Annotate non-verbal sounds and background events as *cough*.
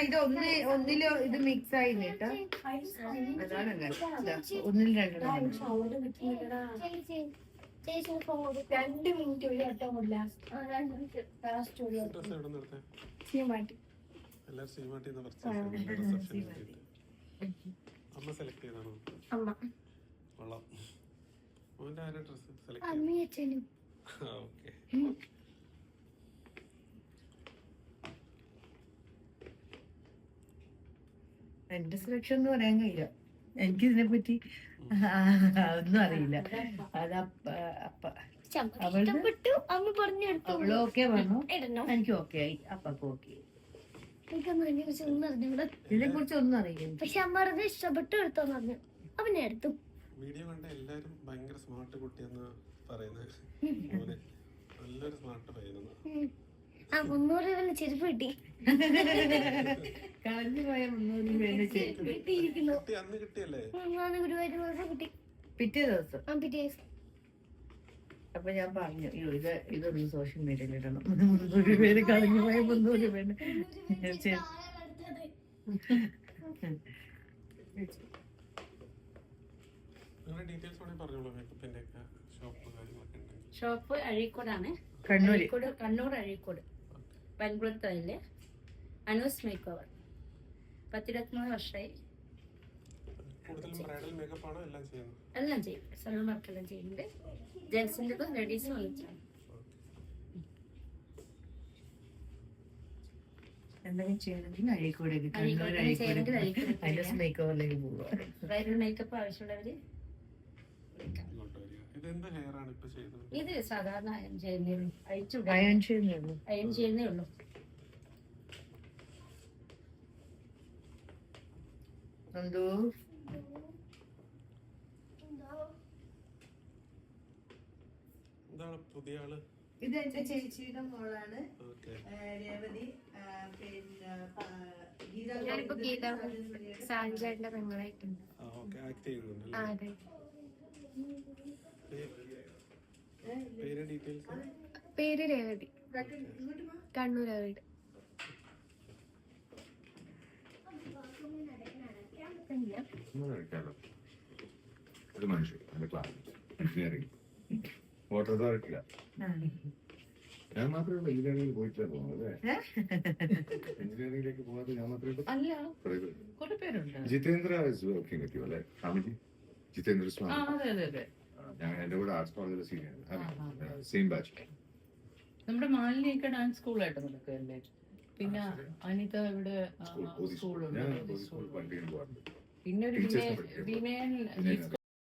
ഇത് ഒന്ന് ഒന്നിൽ ഇത് മിക്സ് ആയി കേട്ടോ അതാണ് ഒന്നിൽ രണ്ടെണ്ണം രണ്ട് മിനിറ്റ് ഒരു വട്ടം അമ്മ സെലക്ട് ചെയ്താണോ? അമ്മ. കൊള്ളാം. മോന്റെ ആരാ ഡ്രസ് സെലക്ട് അമ്മയും അച്ഛനും ഓക്കെ എന്റെ സുരക്ഷ എന്ന് പറയാൻ കഴിയില്ല. എനിക്ക് ഇതിനെ പറ്റി ഒന്നും അറിയില്ല. അത് അപ്പ അപ്പ ചമ്മ ഇഷ്ടപ്പെട്ടു. അമ്മ പറഞ്ഞെടുത്തു. അവൾ ഓക്കെ പറഞ്ഞു എനിക്ക് ഓക്കെ ആയി. അപ്പൊക്കെ ഓക്കെ ഇതിനെ കുറിച്ച് ഒന്നും അറിയില്ല പക്ഷെ അമ്മ പറഞ്ഞ് ഇഷ്ടപ്പെട്ടു എടുത്തോ പറഞ്ഞു. അപ്പൊ ഞാൻ എടുത്തു. വീഡിയോ കണ്ട എല്ലാരും ഭയങ്കര സ്മാർട്ട് കുട്ടിയെന്ന് പറയുന്നത് *laughs* ആ മുന്നൂറ് രൂപ ചെരുപ്പ് കിട്ടി. കളഞ്ഞു പോയ മുന്നൂറ് വേണ്ടി ചെയ്തു കിട്ടിയിരിക്കുന്നു. കുട്ടി അന്ന് കിട്ടിയല്ലേ? ഞാൻ ഗുരുവായൂർ പോയപ്പോ കിട്ടി. പിറ്റേ ദിവസം. ആ പിറ്റേ ദിവസം. അപ്പൊ ഞാൻ പറഞ്ഞു അയ്യോ ഇത് ഇതൊന്ന് സോഷ്യൽ മീഡിയയിൽ ഇടണം. മുന്നൂറ് പേര് കളഞ്ഞു പോയ മുന്നൂറ് പേര് ഷോപ്പ് കാര്യങ്ങളൊക്കെ ഷോപ്പ് അഴീക്കോടാണ്. കണ്ണൂർ അഴീക്കോട് കണ്ണൂർ അഴീക്കോട്. പൻകുളത്തല്ലേ അനൂസ് മേക്ക് ഓവർ പത്തിരുപത്തിമൂന്ന് വർഷമായി. ബ്രൈഡൽ മേക്കപ്പ് ആണോ എല്ലാം ചെയ്യും. സലൂൺ വർക്കെല്ലാം ചെയ്യുന്നുണ്ട്. ജെൻസിന്റെതും ലേഡീസും ഒന്നിച്ചാണ് എന്തെങ്കിലും ചെയ്യണമെങ്കിൽ അഴീക്കോടേക്ക് കണ്ണൂർ പോവുക മേക്കപ്പ് ആവശ്യമുള്ളവർ ഇങ്ങോട്ട് വരിക. ഇതെന്ത് ഹെയർ ആണ് ഇപ്പൊ ചെയ്യുന്നത്? ഇത് സാധാരണ അയൺ ചെയ്യുന്നേ ഉള്ളൂ. അയൺ ചെയ്യുന്നുള്ളൂ അയൺ ചെയ്യുന്നേ ഉള്ളൂ. എന്തോ? എന്താണ് പുതിയ ആൾ. ഇത് എന്റെ ചേച്ചിയുടെ മോളാണ്. ഓക്കെ. രേവതി. പിന്നെ ഗീത സാഞ്ചേട്ടന്റെ പെങ്ങളായിട്ടുണ്ട്. പേര് ഡീറ്റെയിൽസ് പേര് രേവതി. കണ്ണൂർ വീട് ഒരു മനുഷ്യൻ എന്റെ ക്ലാസ് എഞ്ചിനീയറിംഗ് വാട്ടർ അതോറിറ്റിയില്ല ഞാൻ മാത്രമേ ഉള്ളൂ എഞ്ചിനീയറിംഗിൽ പോയിട്ടില്ല പോകുന്നത് അല്ലേ? എഞ്ചിനീയറിംഗിലേക്ക് പോകാതെ ഞാൻ മാത്രമേ ഉള്ളൂ. അല്ല. കുറേ പേരുണ്ട്. Jitendra is working with you അല്ലേ? സ്വാമിജി? ജിതേന്ദ്ര സ്വാമി. അതെ അതെ അതെ. ഞാൻ എന്റെ കൂടെ ആർട്സ് കോളേജിലെ സീനിയർ സെയിം ബാച്ച് നമ്മുടെ മാലിന്യൊക്കെ ഡാൻസ് സ്കൂളായിട്ട് നടക്കുകയല്ലേ? പിന്നെ അനിത ഇവിടെ സ്കൂളുണ്ട് പിന്നെ ഒരു. വിനയൻ